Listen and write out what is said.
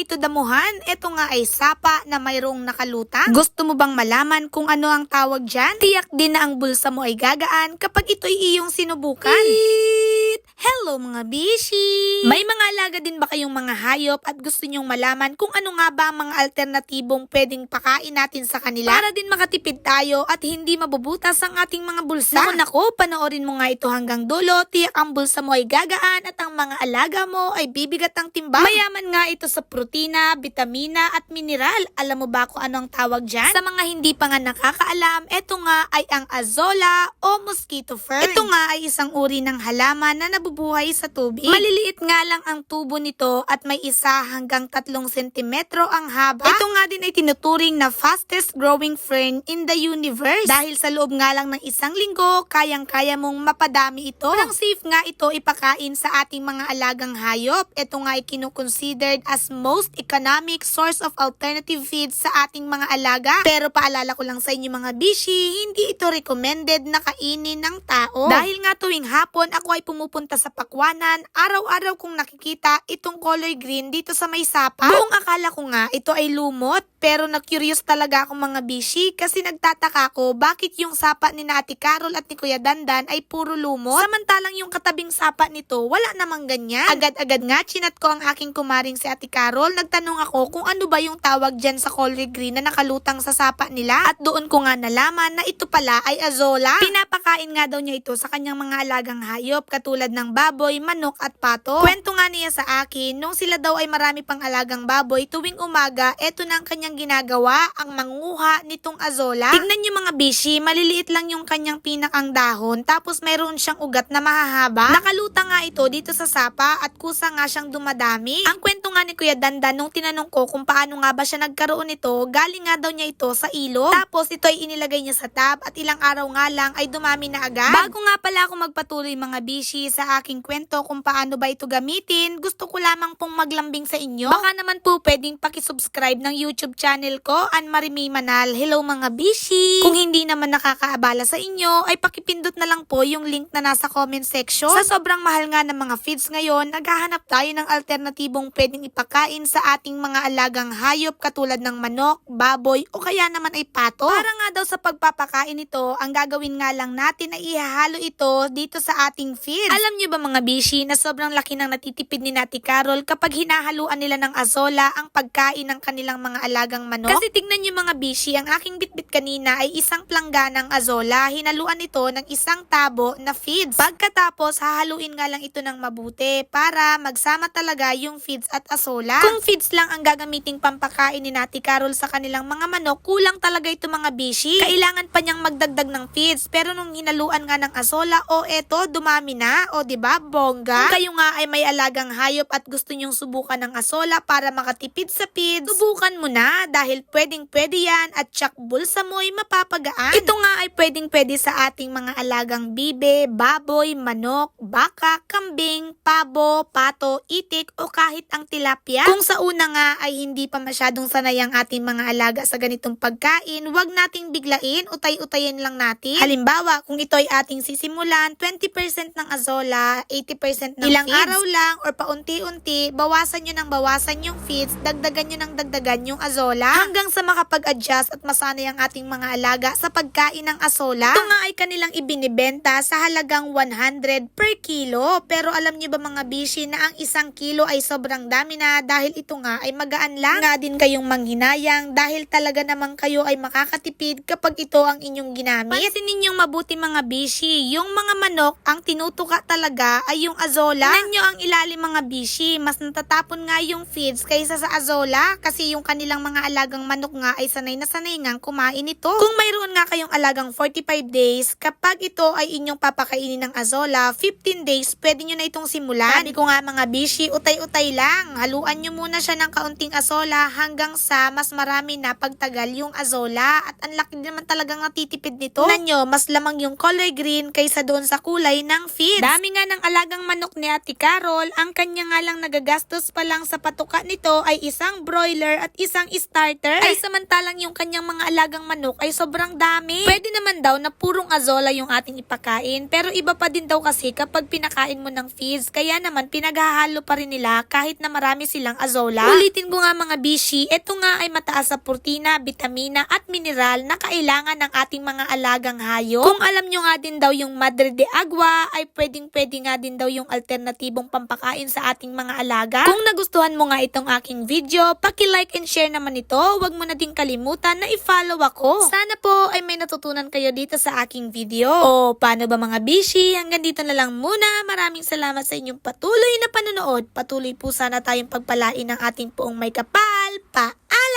ito damuhan. Ito nga ay sapa na mayroong nakalutang. Gusto mo bang malaman kung ano ang tawag dyan? Tiyak din na ang bulsa mo ay gagaan kapag ito'y iyong sinubukan. Eat! Hello mga bishi! May mga alaga din ba kayong mga hayop at gusto nyong malaman kung ano nga ba ang mga alternatibong pwedeng pakain natin sa kanila? Para din makatipid tayo at hindi mabubutas ang ating mga bulsa. Naku nako, panoorin mo nga ito hanggang dulo. Tiyak ang bulsa mo ay gagaan at ang mga alaga mo ay bibigat ang timbang. Mayaman nga ito sa protina, vitamina at mineral. Alam mo ba kung ano ang tawag dyan? Sa mga hindi pa nga nakakaalam, ito nga ay ang azola o mosquito fern. Ito nga ay isang uri ng halaman na nabubuhay sa tubig. Maliliit nga lang ang tubo nito at may isa hanggang tatlong sentimetro ang haba. Ito nga din ay tinuturing na fastest growing fern in the universe. Dahil sa loob nga lang ng isang linggo, kayang-kaya mong mapadami ito. Parang safe nga ito ipakain sa ating mga alagang hayop. Ito nga ay kinukonsidered as most economic source of alternative feeds sa ating mga alaga. Pero paalala ko lang sa inyo mga bishi, hindi ito recommended na kainin ng tao. Dahil nga tuwing hapon ako ay pumupunta sa pakwanan, araw-araw kong nakikita itong color green dito sa may sapa. Buong akala ko nga ito ay lumot, pero na-curious talaga akong mga bishi kasi nagtataka ko bakit yung sapa ni Ate Carol at ni Kuya Dandan ay puro lumot. Samantalang yung katabing sapa nito, wala namang ganyan. Agad-agad nga chinat ko ang aking kumaring si Ate Carol. Nagtanong ako kung ano ba yung tawag dyan sa color green na nakalutang sa sapa nila. At doon ko nga nalaman na ito pala ay azola. Pinapakain nga daw niya ito sa kanyang mga alagang hayop katulad ng baboy, manok at pato. Kwento nga niya sa akin, nung sila daw ay marami pang alagang baboy, tuwing umaga, eto na ang kanyang ginagawa, ang manguha nitong azola. Tignan niyo mga bishi, maliliit lang yung kanyang pinakang dahon, tapos mayroon siyang ugat na mahahaba. Nakalutang nga ito dito sa sapa at kusa nga siyang dumadami. Ang kwento nga ni Kuya Dandan nung tinanong ko kung paano nga ba siya nagkaroon nito, galing nga daw niya ito sa ilog. Tapos ito ay inilagay niya sa tab at ilang araw nga lang ay dumami na agad. Bago nga pala ako magpatuloy mga bishi sa aking kwento kung paano ba ito gamitin, gusto ko lamang pong maglambing sa inyo. Baka naman po pwedeng pakisubscribe ng YouTube channel ko, Ann Marimay Manal. Hello mga bishi! Kung hindi naman nakakaabala sa inyo, ay pakipindot na lang po yung link na nasa comment section. Sa sobrang mahal nga ng mga feeds ngayon, naghahanap tayo ng alternatibong pwedeng ipakain sa ating mga alagang hayop katulad ng manok, baboy o kaya naman ay pato. Para nga daw sa pagpapakain nito, ang gagawin nga lang natin ay ihahalo ito dito sa ating feeds. Alam nyo ba mga bishi na sobrang laki ng natitipid ni Nati Carol kapag hinahaluan nila ng azola ang pagkain ng kanilang mga alagang manok? Kasi tignan nyo mga bishi, ang aking bitbit kanina ay isang plangganang azola. Hinaluan ito ng isang tabo na feeds. Pagkatapos, hahaluin nga lang ito ng mabuti para magsama talaga yung feeds at azola. Kung feeds lang ang gagamiting pampakain ni Nati Carol sa kanilang mga manok, kulang talaga ito mga bishi. Kailangan pa niyang magdagdag ng feeds. Pero nung hinaluan nga ng azola, o eto, dumami na. O ba bongga? Kung kayo nga ay may alagang hayop at gusto niyong subukan ng azola para makatipid sa feeds, subukan mo na dahil pwedeng pwede yan at tsak bulsa mo ay mapapagaan. Ito nga ay pwedeng pwede sa ating mga alagang bibe, baboy, manok, baka, kambing, pabo, pato, itik o kahit ang tilapia. Kung sa una nga ay hindi pa masyadong sanay ang ating mga alaga sa ganitong pagkain, wag nating biglain, utay-utayin lang natin. Halimbawa, kung ito ay ating sisimulan, 20% ng azola, 80% ng Ilang feeds. araw lang or paunti-unti, bawasan nyo ng bawasan yung feeds, dagdagan nyo ng dagdagan yung azola hanggang sa makapag-adjust at masanay ang ating mga alaga sa pagkain ng azola. Ito nga ay kanilang ibinibenta sa halagang 100 per kilo. Pero alam nyo ba mga bishi na ang isang kilo ay sobrang dami na dahil ito nga ay magaan lang. Nga din kayong manghinayang dahil talaga naman kayo ay makakatipid kapag ito ang inyong ginamit. Pansin ninyong mabuti mga bishi, yung mga manok, ang tinutuka talaga ay yung azola. Tingnan nyo ang ilalim mga bishi, mas natatapon nga yung feeds kaysa sa azola kasi yung kanilang mga alagang manok nga ay sanay na sanay ngang kumain ito. Kung mayroon nga kayong alagang 45 days, kapag ito ay inyong papakainin ng azola, 15 days, pwede nyo na itong simulan. Sabi ko nga mga bishi, utay-utay lang. Haluan nyo muna siya ng kaunting azola hanggang sa mas marami na pagtagal yung azola at ang laki naman talagang natitipid nito. Tingnan nyo, mas lamang yung color green kaysa doon sa kulay ng feeds. Dami nga nga ng alagang manok ni Ate Carol, ang kanya nga lang nagagastos pa lang sa patuka nito ay isang broiler at isang starter. Ay samantalang yung kanyang mga alagang manok ay sobrang dami. Pwede naman daw na purong azola yung ating ipakain, pero iba pa din daw kasi kapag pinakain mo ng feeds. Kaya naman pinaghahalo pa rin nila kahit na marami silang azola. Ulitin ko nga mga bishi, ito nga ay mataas sa protina, vitamina at mineral na kailangan ng ating mga alagang hayop. Kung alam nyo nga din daw yung Madre de Agua, ay pwedeng pwede nga din daw yung alternatibong pampakain sa ating mga alaga. Kung nagustuhan mo nga itong aking video, paki-like and share naman ito. Huwag mo na din kalimutan na i-follow ako. Sana po ay may natutunan kayo dito sa aking video. O paano ba mga bishi? Hanggang dito na lang muna. Maraming salamat sa inyong patuloy na panonood. Patuloy po sana tayong pagpalain ng ating poong may kapal. Paalam!